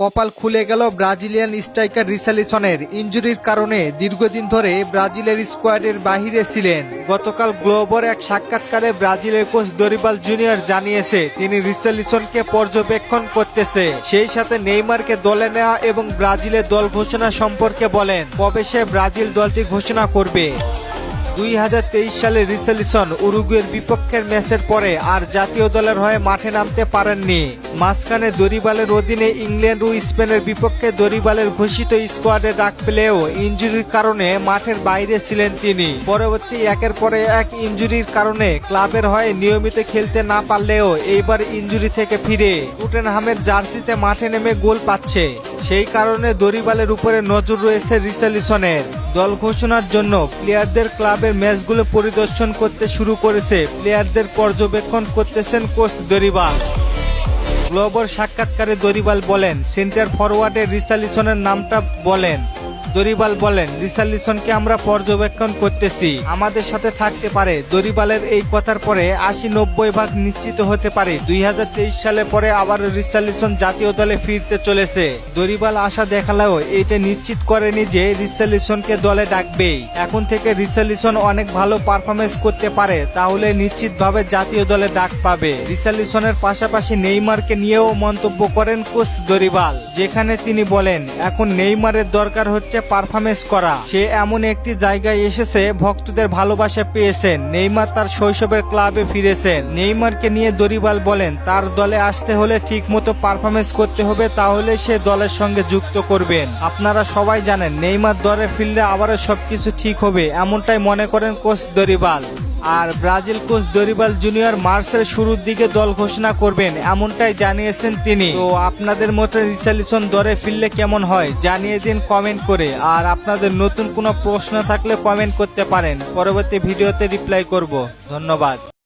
কপাল খুলে গেল ব্রাজিলিয়ান স্ট্রাইকার রিসালিসনের। ইনজুরির কারণে দীর্ঘদিন ধরে ব্রাজিলের স্কোয়াডের বাহিরে ছিলেন। গতকাল গ্লোবর এক সাক্ষাৎকারে ব্রাজিলের কোচ দরিবাল জুনিয়র জানিয়েছে, তিনি রিসালিসনকে পর্যবেক্ষণ করতেছে। সেই সাথে নেইমারকে দলে নেওয়া এবং ব্রাজিলের দল ঘোষণা সম্পর্কে বলেন, কবে সে ব্রাজিল দলটি ঘোষণা করবে? দুই হাজার তেইশ সালে রিসেলিসন উরুগুয়ের বিপক্ষের ম্যাচের পরে আর জাতীয় দলের হয়ে মাঠে নামতে পারেননি। মাঝখানে দরিবালের অধীনে ইংল্যান্ড ও স্পেনের বিপক্ষে দরিবালের ঘোষিত স্কোয়াডে ডাক পেলেও ইনজুরির কারণে মাঠের বাইরে ছিলেন তিনি। পরবর্তী একের পরে এক ইনজুরির কারণে ক্লাবের হয়ে নিয়মিত খেলতে না পারলেও এইবার ইনজুরি থেকে ফিরে। টুটেনহামের জার্সিতে মাঠে নেমে গোল পাচ্ছে। সেই কারণে দরিবালের উপরে নজর রয়েছে রিসেলিসনের দল ঘোষণার জন্য প্লেয়ারদের ক্লাবের ম্যাচগুলো পরিদর্শন করতে শুরু করেছে। প্লেয়ারদের পর্যবেক্ষণ করতেছেন কোচ দরিবাল। গ্লোবর সাক্ষাৎকারে দরিবাল বলেন, সেন্টার ফরওয়ার্ডের রিসালিসনের নামটা বলেন। দরিবাল বলেন, রিসালিসনকে আমরা পর্যবেক্ষণ করতেছি। আমাদের সাথে থাকতে পারে। দরিবালের এই কথার পরে আশি নব্বই ভাগ নিশ্চিত হতে পারে। দুই সালে পরে আবার রিসালিসন জাতীয় দলে ফিরতে চলেছে। দরিবাল আশা দেখালেও এটা নিশ্চিত করেনি যে রিসালিসনকে দলে ডাকবেই। এখন থেকে রিসালিসন অনেক ভালো পারফরমেন্স করতে পারে, তাহলে নিশ্চিতভাবে জাতীয় দলে ডাক পাবে। রিসালিসনের পাশাপাশি নেইমারকে নিয়েও মন্তব্য করেন কোচ দরিবাল, যেখানে তিনি বলেন, এখন নেইমারের দরকার হচ্ছে পারফরমেন্স করা। সে এমন একটি জায়গায় এসেছে, ভক্তদের ভালোবাসা পেয়েছেন। নেইমার তার শৈশবের ক্লাবে ফিরেছেন। নেইমারকে নিয়ে দরিবাল বলেন, তার দলে আসতে হলে ঠিক মতো পারফরমেন্স করতে হবে, তাহলে সে দলের সঙ্গে যুক্ত করবেন। আপনারা সবাই জানেন, নেইমার দলে ফিরলে আবারও সবকিছু ঠিক হবে, এমনটাই মনে করেন কোচ দরিবাল। আর ব্রাজিল কোচ দরিবাল জুনিয়র মার্চের শুরুর দিকে দল ঘোষণা করবেন, এমনটাই জানিয়েছেন তিনি। তো আপনাদের মতে রিসালিসন দরে ফিরলে কেমন হয়? জানিয়ে দিন কমেন্ট করে। আর আপনাদের নতুন কোনো প্রশ্ন থাকলে কমেন্ট করতে পারেন। পরবর্তী ভিডিওতে রিপ্লাই করব। ধন্যবাদ।